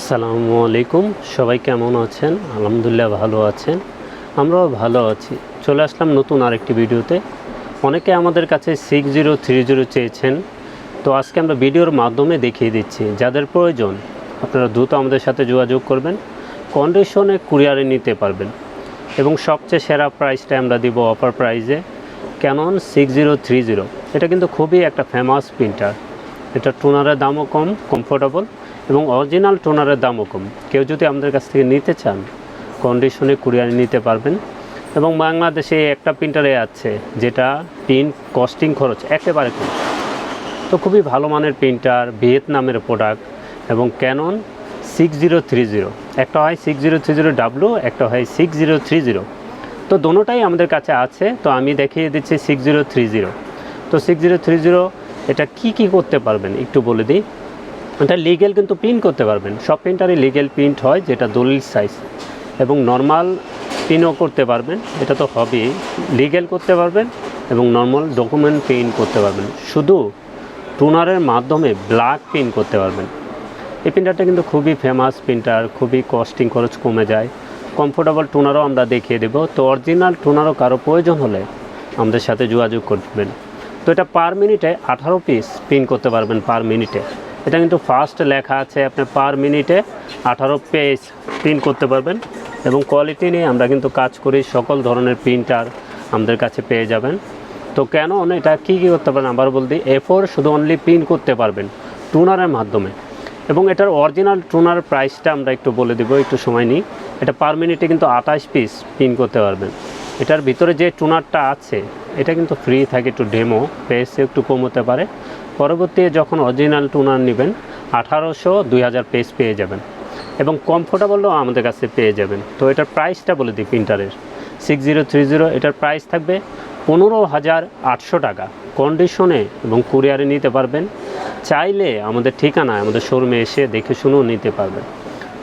আসসালামু আলাইকুম। সবাই কেমন আছেন? আলহামদুলিল্লাহ ভালো আছেন। আমরাও ভালো আছি। চলে আসলাম নতুন আরেকটি ভিডিওতে। অনেকে আমাদের কাছে সিক্স জিরো থ্রি জিরো চেয়েছেন। তো আজকে আমরা ভিডিওর মাধ্যমে দেখিয়ে দিচ্ছি, যাদের প্রয়োজন, আপনারা দ্রুত আমাদের সাথে যোগাযোগ করবেন কন্ডিশনে কুরিয়ারে নিতে পারবেন। এবং সবচেয়ে সেরা প্রাইসটা আমরা দিব অফার প্রাইজে Canon six zero three zero এটা কিন্তু খুবই একটা ফেমাস প্রিন্টার এটা টোনারের দামও কম কমফোর্টেবল এবং অরিজিনাল টোনারের দামও কম। কেউ যদি আমাদের কাছ থেকে নিতে চান কন্ডিশনে কুরিয়ারে নিতে পারবেন। এবং বাংলাদেশে একটা প্রিন্টারে আছে, যেটা প্রিন্ট কস্টিং খরচ, একেবারে কম। তো খুবই ভালো মানের প্রিন্টার ভিয়েতনামের প্রোডাক্ট এবং Canon six zero three zero একটা হয় six zero three zero W একটা হয় সিক্স জিরো থ্রি জিরো তো দোনোটাই আমাদের কাছে আছে, তো আমি দেখিয়ে দিচ্ছি সিক্স জিরো থ্রি জিরো তো সিক্স জিরো থ্রি জিরো এটা কী কী করতে পারবেন? একটু বলে দিই। এটা লিগেল কিন্তু প্রিন্ট করতে পারবেন। সব প্রিন্টারই লিগেল প্রিন্ট হয়, যেটা দলিল সাইজ এবং নর্মাল প্রিন্টও করতে পারবেন। এটা তো হবেই। লিগেল করতে পারবেন এবং নর্মাল ডকুমেন্ট প্রিন্ট করতে পারবেন। শুধু টুনারের মাধ্যমে ব্ল্যাক প্রিন্ট করতে পারবেন। এই প্রিন্টারটা কিন্তু খুবই ফেমাস প্রিন্টার খুবই কস্টিং খরচ কমে যায়। কমফোর্টেবল টুনারও আমরা দেখিয়ে দেব। তো অরিজিনাল টুনারও কারও প্রয়োজন হলে আমাদের সাথে যোগাযোগ করবেন। তো এটা পার মিনিটে আঠারো পিস প্রিন্ট করতে পারবেন পার মিনিটে এটা কিন্তু ফার্স্ট লেখা আছে আপনি পার মিনিটে আঠারো পেজ প্রিন্ট করতে পারবেন এবং কোয়ালিটি নিয়ে আমরা কিন্তু কাজ করি, সকল ধরনের প্রিন্টার আমাদের কাছে পেয়ে যাবেন। তো কেন এটা কী কী করতে পারেন আবার বলতে এ ফোর শুধু অনলি প্রিন্ট করতে পারবেন টুনারের মাধ্যমে। এবং এটার অরিজিনাল টুনার প্রাইসটা আমরা একটু বলে দেবো, একটু সময় নিই। এটা পার মিনিটে কিন্তু আঠাশ পিস প্রিন্ট করতে পারবেন। এটার ভিতরে যে টুনারটা আছে, এটা কিন্তু ফ্রি থাকে একটু ডেমো পেসে একটু কম হতে পারে। পরবর্তী যখন অরিজিনাল টুনার নেবেন, আঠারোশো দুই হাজার পেজ পেয়ে যাবেন এবং কমফোর্টেবলও আমাদের কাছে পেয়ে যাবেন। তো এটার প্রাইসটা বলে দিই প্রিন্টারের সিক্স জিরো থ্রি জিরো এটার প্রাইস থাকবে পনেরো হাজার আটশো টাকা। কন্ডিশনে এবং কুরিয়ারে নিতে পারবেন। চাইলে আমাদের ঠিকানায় আমাদের শোরুমে এসে দেখে শুনেও নিতে পারবেন।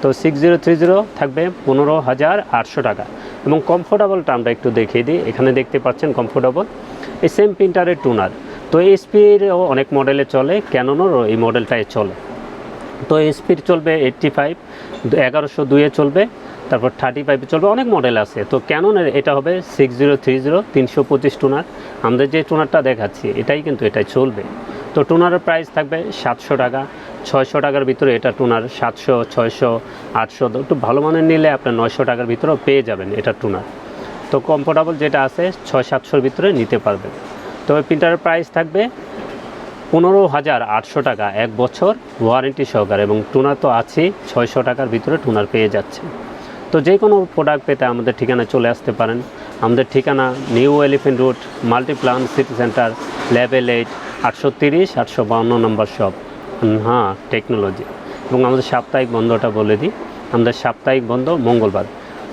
তো সিক্স জিরো থ্রি জিরো থাকবে পনেরো হাজার আটশো টাকা। এবং কমফোর্টেবলটা আমরা একটু দেখিয়ে দিই। এখানে দেখতে পাচ্ছেন কমফোর্টেবল এই সেম প্রিন্টারের টুনার তো এসপিরও অনেক মডেলে চলে ক্যাননেরও এই মডেলটাই চলে। তো এসপির চলবে এইট্টি ফাইভ এগারোশো দুয়ে চলবে, তারপর থার্টি ফাইভে চলবে, অনেক মডেল আছে। তো ক্যাননের এটা হবে সিক্স জিরো থ্রি জিরো তিনশো পঁচিশ টুনার আমাদের যে টুনারটা দেখাচ্ছি, এটাই কিন্তু এটাই চলবে। তো টুনারের প্রাইস থাকবে সাতশো টাকা, ছয়শো টাকার ভিতরে এটা টুনার সাতশো, ছয়শো, আটশো একটু ভালো মানের নিলে আপনার নয়শো টাকার ভিতরেও পেয়ে যাবেন এটা টুনার। তো কমফোর্টেবল যেটা আছে ছয়, সাতশোর ভিতরে নিতে পারবেন। তবে প্রিন্টারের প্রাইস থাকবে পনেরো হাজার আটশো টাকা এক বছর ওয়ারেন্টি সহকারে এবং টুনার তো আছেই ছয়শো টাকার ভিতরে টুনার পেয়ে যাচ্ছে। তো যে কোনো প্রোডাক্ট পেতে আমাদের ঠিকানায় চলে আসতে পারেন। আমাদের ঠিকানা New Elephant Road Multiplan City Centre level eight আটশো তিরিশ, আটশো বাউন্ন নম্বর শপ হ্যাঁ টেকনোলজি এবং আমাদের সাপ্তাহিক বন্ধটা বলে দিই। আমাদের সাপ্তাহিক বন্ধ মঙ্গলবার।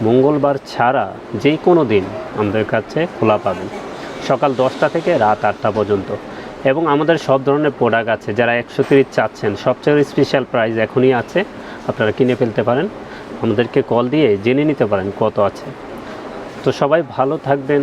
মঙ্গলবার ছাড়া যে কোনো দিন আমাদের কাছে খোলা পাবেন। সকাল দশটা থেকে রাত আটটা পর্যন্ত। এবং আমাদের সব ধরনের প্রোডাক্ট আছে। যারা একশো তিরিশ চাচ্ছেন, সবচেয়ে স্পেশাল প্রাইস এখনই আছে। আপনারা কিনে ফেলতে পারেন। আমাদেরকে কল দিয়ে জেনে নিতে পারেন কত আছে। তো সবাই ভালো থাকবেন।